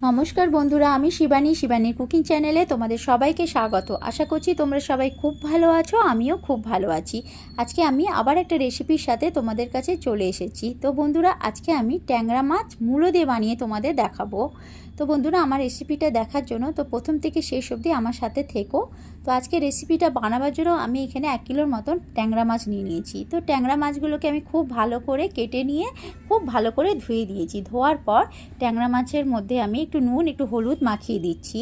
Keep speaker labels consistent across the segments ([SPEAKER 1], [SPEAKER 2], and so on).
[SPEAKER 1] নমস্কার বন্ধুরা, আমি শিবানী, শিবানীর কুকিং চ্যানেলে তোমাদের সবাইকে স্বাগত। আশা করছি তোমরা সবাই খুব ভালো আছো, আমিও খুব ভালো আছি। আজকে আমি আবার একটা রেসিপির সাথে তোমাদের কাছে চলে এসেছি। তো বন্ধুরা, আজকে আমি ট্যাংরা মাছ মূলো দিয়ে বানিয়ে তোমাদের দেখাবো। তো বন্ধুরা, আমার রেসিপিটা দেখার জন্য তো প্রথম থেকে শেষ অবধি আমার সাথে থেকো। তো আজকে রেসিপিটা বানাবার জন্য আমি এখানে এক কিলোর মতন ট্যাংরা মাছ নিয়ে নিয়েছি। তো ট্যাংরা মাছগুলোকে আমি খুব ভালো করে কেটে নিয়ে খুব ভালো করে ধুয়ে দিয়েছি। ধোয়ার পর ট্যাংরা মাছের মধ্যে আমি একটু নুন, একটু হলুদ মাখিয়ে দিচ্ছি।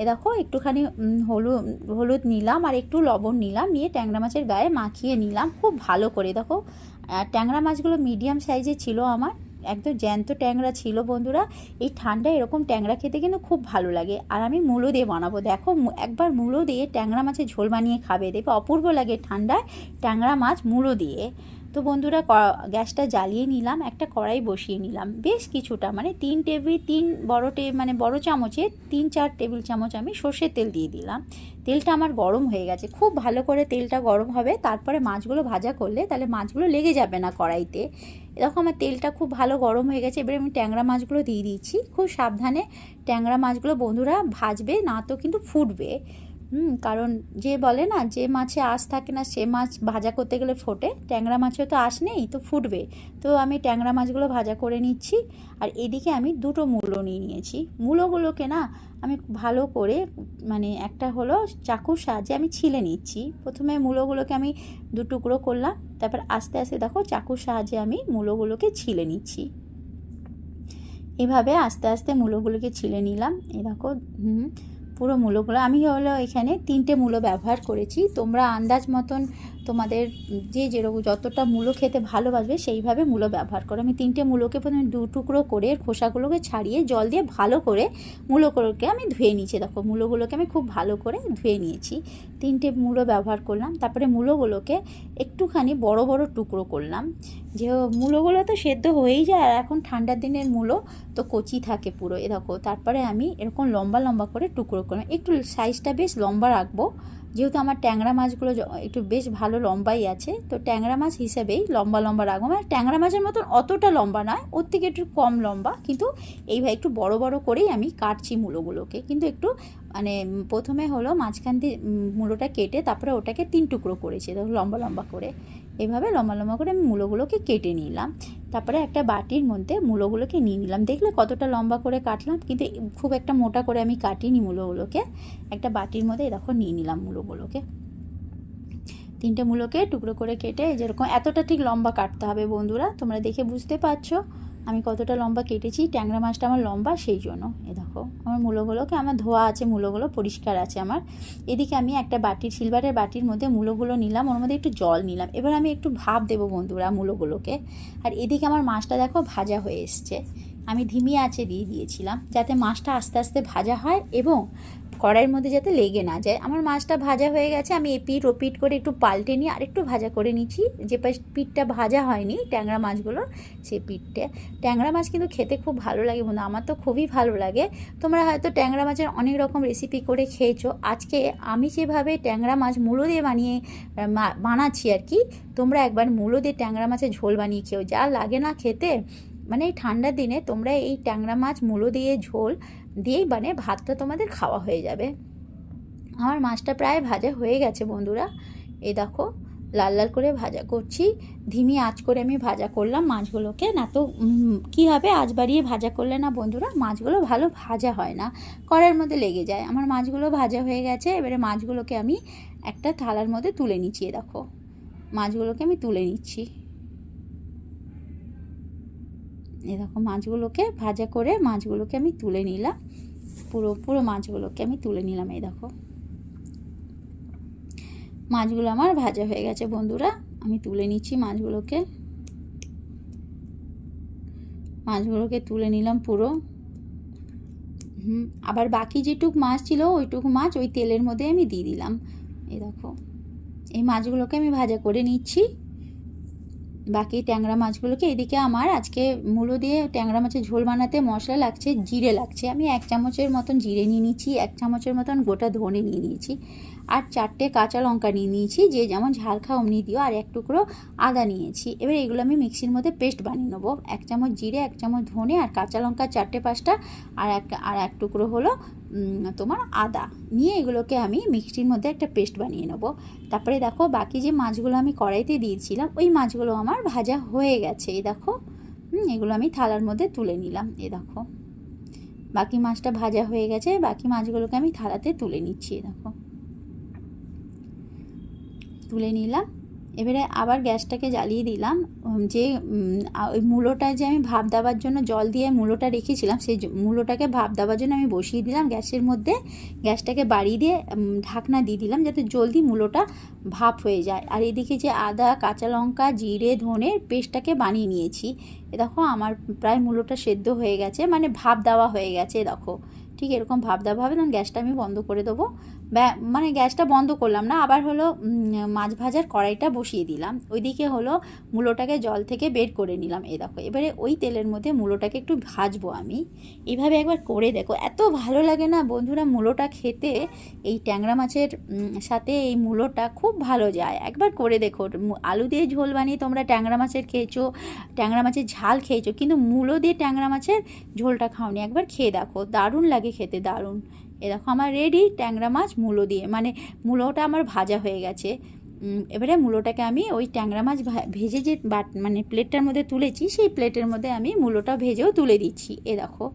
[SPEAKER 1] এ দেখো, একটুখানি হলুদ হলুদ নিলাম আর একটু লবণ নিলাম, নিয়ে ট্যাংরা মাছের গায়ে মাখিয়ে নিলাম খুব ভালো করে। দেখো ট্যাংরা মাছগুলো মিডিয়াম সাইজে ছিল আমার, একদম জ্যান্ত ট্যাংরা ছিল বন্ধুরা। এই ঠান্ডায় এরকম ট্যাংরা খেতে কিন্তু খুব ভালো লাগে। আর আমি মূলো দিয়ে বানাবো। দেখো একবার মূলো দিয়ে ট্যাংরা মাছের ঝোল বানিয়ে খাবে। দেখবে অপূর্ব লাগে ঠান্ডায় ট্যাংরা মাছ মূলো দিয়ে। তো বন্ধুরা গ্যাসটা জ্বালিয়ে নিলাম, একটা কড়াই বসিয়ে নিলাম। বেশ কিছুটা মানে তিন টেবিল, তিন বড় টে মানে বড় চামচে তিন চার টেবিল চামচ আমি সর্ষের তেল দিয়ে দিলাম। তেলটা আমার গরম হয়ে গেছে। খুব ভালো করে তেলটা গরম হবে, তারপরে মাছগুলো ভাজা করলে তাহলে মাছগুলো লেগে যাবে না কড়াইতে। এরকম আমার তেলটা খুব ভালো গরম হয়ে গেছে, এবারে আমি ট্যাংরা মাছগুলো দিয়ে দিচ্ছি। খুব সাবধানে ট্যাংরা মাছগুলো বন্ধুরা ভাজবে, না তো কিন্তু ফুটবে। হুম, কারণ যে বলে না, যে মাছে আঁশ থাকে না, সে মাছ ভাজা করতে গেলে ফোটে। ট্যাংরা মাছেও তো আঁশ নেই, তো ফুটবে। তো আমি ট্যাংরা মাছগুলো ভাজা করে নিচ্ছি, আর এদিকে আমি দুটো মূলো নিয়ে নিয়েছি। মূলোগুলোকে না, আমি ভালো করে মানে একটা হলো চাকুর সাহায্যে আমি ছিলে নিচ্ছি। প্রথমে মূলোগুলোকে আমি দু টুকরো করলাম, তারপর আস্তে আস্তে দেখো চাকুর সাহায্যে আমি মূলোগুলোকে ছিলে নিচ্ছি। এভাবে আস্তে আস্তে মূলোগুলোকে ছিলে নিলাম। এই দেখো, হুম পুরো মূলোগুলো। আমি হলো এখানে তিনটে মূলো ব্যবহার করেছি। তোমরা আন্দাজ মতন তোমাদের যে যেরকম যতটা মূলো খেতে ভালোবাসবে, সেইভাবে মূলো ব্যবহার করো। আমি তিনটে মূলোকে প্রথমে দু টুকরো করে খোসাগুলোকে ছাড়িয়ে জল দিয়ে ভালো করে মূলোগুলোকে আমি ধুয়ে নিয়েছি। দেখো, মূলোগুলোকে আমি খুব ভালো করে ধুয়ে নিয়েছি। তিনটে মূলো ব্যবহার করলাম। তারপরে মূলোগুলোকে একটুখানি বড় বড় টুকরো করলাম। যে মূলোগুলো তো সেদ্ধ হয়েই যায়, আর এখন ঠান্ডার দিনের মূলো তো কচি থাকে পুরো। এ দেখো, তারপরে আমি এরকম লম্বা লম্বা করে টুকরো করলাম। একটু সাইজটা বেশ লম্বা রাখব। যেহেতু আমার ট্যাংরা মাছগুলো একটু বেশ ভালো লম্বাই আছে, তো ট্যাংরা মাছ হিসেবেই লম্বা লম্বা রাখব। মানে ট্যাংরা মাছের মতন অতটা লম্বা নয়, ওর থেকে একটু কম লম্বা। কিন্তু এইভাবে একটু বড় বড় করেই আমি কাটছি মূলোগুলোকে। কিন্তু একটু মানে প্রথমে হলো মাঝখান দিয়ে মুলোটা কেটে তারপরে ওটাকে তিন টুকরো করেছি লম্বা লম্বা করে। এভাবে লম্বা লম্বা করে আমি মূলোগুলোকে কেটে নিলাম। তারপরে একটা বাটির মধ্যে মূলোগুলোকে নিয়ে নিলাম। দেখলে কতটা লম্বা করে কাটলাম, কিন্তু খুব একটা মোটা করে আমি কাটিনি মূলোগুলোকে। একটা বাটির মধ্যে এরকম নিয়ে নিলাম মূলোগুলোকে। তিনটে মূলোকে টুকরো করে কেটে যেরকম, এতটা ঠিক লম্বা কাটতে হবে বন্ধুরা, তোমরা দেখে বুঝতে পারছ। আমি কতটা লম্বা কেটেছি, ট্যাংরা মাছটা আমার লম্বা, সেই জন্য। এ দেখো, আমার মূলোগুলোকে, আমার ধোয়া আছে, মূলোগুলো পরিষ্কার আছে আমার। এদিকে আমি একটা বাটির সিলভারের বাটির মধ্যে মূলোগুলো নিলাম, ওর মধ্যে একটু জল নিলাম। এবার আমি একটু ভাব দেবো বন্ধুরা মূলোগুলোকে। আর এদিকে আমার মাছটা দেখো ভাজা হয়ে এসছে। আমি ধিমি আঁচে দিয়ে দিয়েছিলাম, যাতে মাছটা আস্তে আস্তে ভাজা হয় এবং কড়াইয়ের মধ্যে যাতে লেগে না যায়। আমার মাছটা ভাজা হয়ে গেছে, আমি এই পিঠ ও পিঠ করে একটু পাল্টে নিয়ে আরেকটু ভাজা করে নিচ্ছি। যে পিঠটা ভাজা হয়নি, ট্যাংরা মাছগুলো সেই পিঠটা। ট্যাংরা মাছ কিন্তু খেতে খুব ভালো লাগে বন্ধু, আমার তো খুবই ভালো লাগে। তোমরা হয়তো ট্যাংরা মাছের অনেক রকম রেসিপি করে খেয়েছো। আজকে আমি যেভাবে ট্যাংরা মাছ মূলো দিয়ে বানিয়ে বানাচ্ছি আর কি, তোমরা একবার মূলো দিয়ে ট্যাংরা মাছের ঝোল বানিয়ে খেও যা লাগে না খেতে মানে এই ঠান্ডার দিনে তোমরা এই ট্যাংরা মাছ মূলো দিয়ে ঝোল দিয়েই মানে ভাতটা তোমাদের খাওয়া হয়ে যাবে। আমার মাছটা প্রায় ভাজা হয়ে গেছে বন্ধুরা। এই দেখো, লাল লাল করে ভাজা করছি। ধিমি আঁচ করে আমি ভাজা করলাম মাছগুলোকে। না তো কী হবে? আঁচ বাড়িয়ে ভাজা করলে না বন্ধুরা, মাছগুলো ভালো ভাজা হয় না। কড়াইয়ের মধ্যে লেগে যায়। আমার মাছগুলো ভাজা হয়ে গেছে। এবারে মাছগুলোকে আমি একটা থালার মধ্যে তুলে নিচ্ছি দেখো। মাছগুলোকে আমি তুলে নিচ্ছি। এরকম মাছগুলোকে ভাজা করে মাছগুলোকে আমি তুলে নিলাম। পুরো পুরো মাছগুলোকে আমি তুলে নিলাম, এই দেখো। মাছগুলো আমার ভাজা হয়ে গেছে, বন্ধুরা। আমি তুলে নিচ্ছি মাছগুলোকে। মাছগুলোকে তুলে নিলাম পুরো। হুম, আবার বাকি যেটুক মাছ ছিল, ওইটুকু মাছ ওই তেলের মধ্যে আমি দিয়ে দিলাম। এই দেখো, এই মাছগুলোকে আমি ভাজা করে নিচ্ছি। বাকি ট্যাংরা মাছগুলোকে এদিকে আমার আজকে মূলো দিয়ে ট্যাংরা মাছের ঝোল বানাতে মশলা লাগছে, জিরে লাগছে। আমি এক চামচের মতন জিরে নিয়ে নিয়েছি, এক চামচের মতন গোটা ধনে নিয়ে নিয়েছি আর চারটে কাঁচা লঙ্কা নিয়ে নিয়েছি, যে যেমন ঝাল খাও অমনি দিও, আর এক টুকরো আদা নিয়েছি। এবার এগুলো আমি মিক্সির মধ্যে পেস্ট বানিয়ে নেব। এক চামচ জিরে, এক চামচ ধনে আর কাঁচা লঙ্কা চারটে পাঁচটা আর এক আর এক টুকরো হলো তোমার আদা। নিয়ে এগুলোকে আমি মিক্সির মধ্যে একটা পেস্ট বানিয়ে নেব। তারপরে দেখো, বাকি যে মাছগুলো আমি কড়াইতে দিয়েছিলাম, ওই মাছগুলো আমার ভাজা হয়ে গেছে। এই দেখো এগুলো আমি থালার মধ্যে তুলে নিলাম। এ দেখো, বাকি মাছটা ভাজা হয়ে গেছে, বাকি মাছগুলোকে আমি থালাতে তুলে নিচ্ছি। এ দেখো, তুলে নিলাম। এবারে আবার গ্যাসটাকে জ্বালিয়ে দিলাম। যে ওই মূলোটা যে আমি ভাপ দেওয়ার জন্য জল দিয়ে মূলোটা রেখেছিলাম, সেই মূলোটাকে ভাপ দেওয়ার জন্য আমি বসিয়ে দিলাম গ্যাসের মধ্যে। গ্যাসটাকে বাড়িয়ে দিয়ে ঢাকনা দিয়ে দিলাম যাতে জলদি মূলোটা ভাপ হয়ে যায়। আর এদিকে যে আদা, কাঁচা লঙ্কা, জিরে ধনের পেস্টটাকে বানিয়ে নিয়েছি। এ দেখো আমার প্রায় মূলোটা সেদ্ধ হয়ে গেছে মানে ভাপ দেওয়া হয়ে গেছে দেখো। ঠিক এরকম ভাপ দেওয়া হবে, তখন গ্যাসটা আমি বন্ধ করে দেবো। মানে গ্যাসটা বন্ধ করলাম না, আবার হলো মাছ ভাজার কড়াইটা বসিয়ে দিলাম। ওইদিকে হলো মূলোটাকে জল থেকে বের করে নিলাম। এই দেখো, এবারে ওই তেলের মধ্যে মূলোটাকে একটু ভাজবো আমি। এইভাবে একবার করে দেখো, এত ভালো লাগে না বন্ধুরা মূলোটা খেতে। এই ট্যাংরা মাছের সাথে এই মূলোটা খুব ভালো যায়। একবার করে দেখো আলু দিয়ে ঝোল বানিয়ে তোমরা ট্যাংরা মাছের খেয়েছো, ট্যাংরা মাছের ঝাল খেয়েছো, কিন্তু মূলো দিয়ে ট্যাংরা মাছের ঝোলটা খাওনি, একবার খেয়ে দেখো। দারুণ লাগে খেতে, দারুণ। এ দেখো, আমার রেডি ট্যাংরা মাছ মূলো দিয়ে মানে মূলোটা আমার ভাজা হয়ে গেছে। এবারে মূলোটাকে আমি ওই ট্যাংরা মাছ ভেজে যে বাট মানে প্লেটটার মধ্যে তুলেছি, সেই প্লেটের মধ্যে আমি মূলোটা ভেজেও তুলে দিচ্ছি। এ দেখো,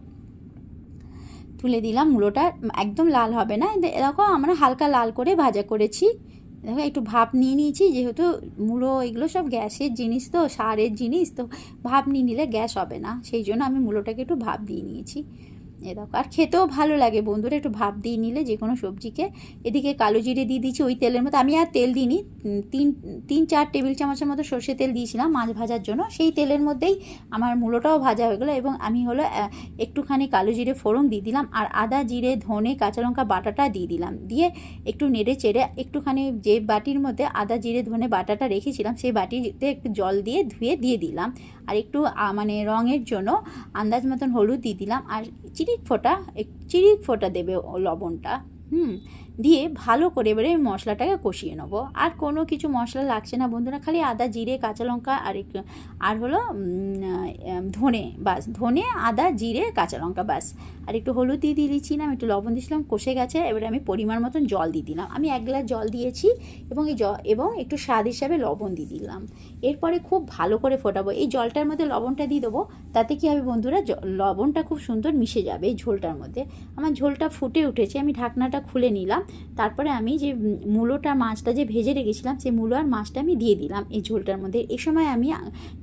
[SPEAKER 1] তুলে দিলাম মূলোটা, একদম লাল হবে না। দেখো, আমরা হালকা লাল করে ভাজা করেছি। দেখো, একটু ভাপ নিয়ে নিয়েছি, যেহেতু মূলো এগুলো সব গ্যাসের জিনিস তো, সারের জিনিস, তো ভাপ নিয়ে নিলে গ্যাস হবে না। সেই জন্য আমি মূলোটাকে একটু ভাপ দিয়ে নিয়েছি। এ দেখো, আর খেতেও ভালো লাগে বন্ধুরা, একটু ভাপ দিয়ে নিলে যে কোনো সবজিকে। এদিকে কালো জিরে দিয়ে দিচ্ছি ওই তেলের মধ্যে। আমি আর তেল দিইনি তিন তিন, চার টেবিল চামচের মতো সর্ষে তেল দিয়েছিলাম মাছ ভাজার জন্য। সেই তেলের মধ্যেই আমার মূলোটাও ভাজা হয়ে গেলো এবং আমি হলো একটুখানি কালো জিরে ফোড়ন দিয়ে দিলাম আর আদা জিরে, ধনে, কাঁচা লঙ্কা বাটাটা দিয়ে দিলাম। দিয়ে একটু নেড়ে চেড়ে একটুখানি যে বাটির মধ্যে আদা জিরে, ধনে বাটাটা রেখেছিলাম, সেই বাটিতে একটু জল দিয়ে ধুয়ে দিয়ে দিলাম। আর একটু মানে রঙের জন্য আন্দাজ মতন হলুদ দিয়ে দিলাম। আর চিরিক ফোঁটা চিরিক ফোঁটা দেবে লবণটা। হুম? দিয়ে ভালো করে এবারে এই মশলাটাকে কষিয়ে নেব। আর কোনো কিছু মশলা লাগছে না বন্ধুরা, খালি আদা, জিরে, কাঁচা লঙ্কা আর আর হলো ধনে বাস ধনে, আদা, জিরে, কাঁচা লঙ্কা বাস আর একটু হলুদ দিয়ে দিয়ে দিচ্ছিলাম একটু লবণ দিয়েছিলাম, কষে গেছে, এবারে আমি পরিমাণ মতন জল দিয়ে দিলাম। আমি এক গ্লাস জল দিয়েছি এবং এই এবং একটু স্বাদ হিসাবে লবণ দিয়ে দিলাম। এরপরে খুব ভালো করে ফোটাবো। এই জলটার মধ্যে লবণটা দিয়ে দেবো, তাতে কী হবে বন্ধুরা লবণটা খুব সুন্দর মিশে যাবে এই ঝোলটার মধ্যে। আমার ঝোলটা ফুটে উঠেছে, আমি ঢাকনাটা খুলে নিলাম। তারপরে আমি যে মূলোটা মাছটা যে ভেজে রেখেছিলাম, সেই মূলো আর মাছটা আমি দিয়ে দিলাম এই ঝোলটার মধ্যে। এই সময় আমি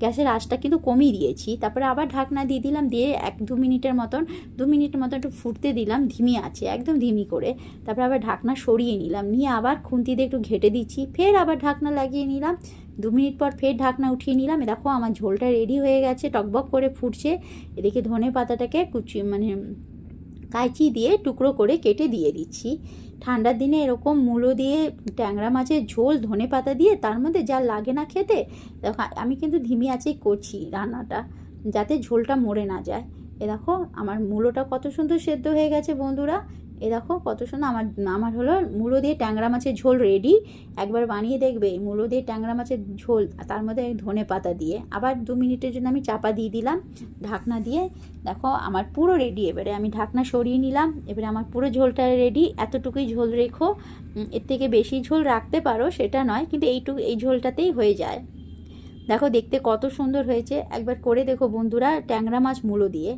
[SPEAKER 1] গ্যাসের আঁচটা কিন্তু কমিয়ে দিয়েছি। তারপরে আবার ঢাকনা দিয়ে দিলাম, দিয়ে এক দু মিনিটের মতন, দু মিনিটের মতন একটু ফুটতে দিলাম ধিমি আছে, একদম ধিমি করে। তারপরে আবার ঢাকনা সরিয়ে নিলাম, নিয়ে আবার খুন্তি দিয়ে একটু ঘেটে দিচ্ছি, ফের আবার ঢাকনা লাগিয়ে নিলাম। দু মিনিট পর ফের ঢাকনা উঠিয়ে নিলাম। দেখো আমার ঝোলটা রেডি হয়ে গেছে, টকবক করে ফুটছে। এদিকে ধনে পাতাটাকে কুচি মানে কাঁচি দিয়ে টুকরো করে কেটে দিয়ে দিচ্ছি। ঠান্ডার দিনে এরকম মূলো দিয়ে ট্যাংরা মাছের ঝোল, ধনে পাতা দিয়ে তার মধ্যে যা লাগে না খেতে, দেখো, আমি কিন্তু ধিমি আছে করছি রান্নাটা, যাতে ঝোলটা মরে না যায়। এ দেখো, আমার মূলোটা কত সুন্দর সেদ্ধ হয়ে গেছে বন্ধুরা। এ দেখো কত সুন্দর, আমার আমার হলো মূলো দিয়ে ট্যাংরা মাছের ঝোল রেডি একবার বানিয়ে দেখবে, মূলো দিয়ে ট্যাংরা মাছের ঝোল তার মধ্যে ধনে পাতা দিয়ে। আবার দু মিনিটের জন্য আমি চাপা দিয়ে দিলাম, ঢাকনা দিয়ে। দেখো আমার পুরো রেডি এবারে আমি ঢাকনা সরিয়ে নিলাম, এবারে আমার পুরো ঝোলটা রেডি এতটুকুই ঝোল রেখো এর থেকে বেশি ঝোল রাখতে পারো, সেটা নয়, কিন্তু এইটুকু এই ঝোলটাতেই হয়ে যায়। দেখো দেখতে কত সুন্দর হয়েছে, একবার করে দেখো বন্ধুরা, ট্যাংরা মাছ মূলো দিয়ে।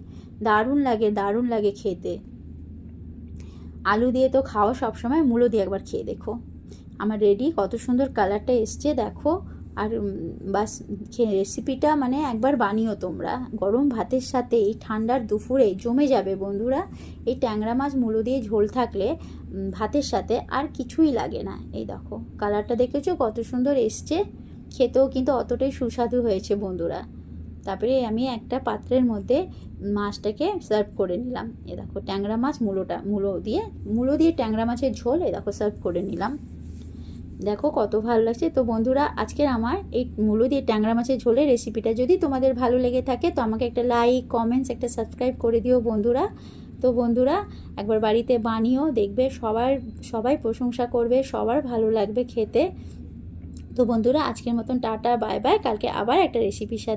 [SPEAKER 1] দারুণ লাগে দারুণ লাগে খেতে। আলু দিয়ে তো খাওয়া সবসময়, মূলো দিয়ে একবার খেয়ে দেখো। আমার রেডি, কত সুন্দর কালারটা এসছে, দেখো। আর বাস রেসিপিটা মানে একবার বানিও তোমরা। গরম ভাতের সাথে এই ঠান্ডার দুপুরে জমে যাবে বন্ধুরা। এই ট্যাংরা মাছ, মূলো দিয়ে ঝোল থাকলে ভাতের সাথে আর কিছুই লাগে না। এই দেখো, কালারটা দেখেছ? কত সুন্দর এসছে। খেতেও কিন্তু অতটাই সুস্বাদু হয়েছে বন্ধুরা। তারপরে আমি একটা পাত্রের মধ্যে মাছটাকে সার্ভ করে নিলাম। এ দেখো, ট্যাংরা মাছ মূলোটা, মূলো দিয়ে মূলো দিয়ে ট্যাংরা মাছের ঝোল এ দেখো সার্ভ করে নিলাম। দেখো কত ভালো লাগছে। তো বন্ধুরা, আজকের আমার এই মূলো দিয়ে ট্যাংরা মাছের ঝোলের রেসিপিটা যদি তোমাদের ভালো লেগে থাকে, তো আমাকে একটা লাইক কমেন্টস একটা সাবস্ক্রাইব করে দিও বন্ধুরা। তো বন্ধুরা, একবার বাড়িতে বানিও, দেখবে সবার, সবাই প্রশংসা করবে, সবার ভালো লাগবে খেতে। তো বন্ধুরা, আজকের মতন টাটা বাই বাই কালকে আবার একটা রেসিপির সাথে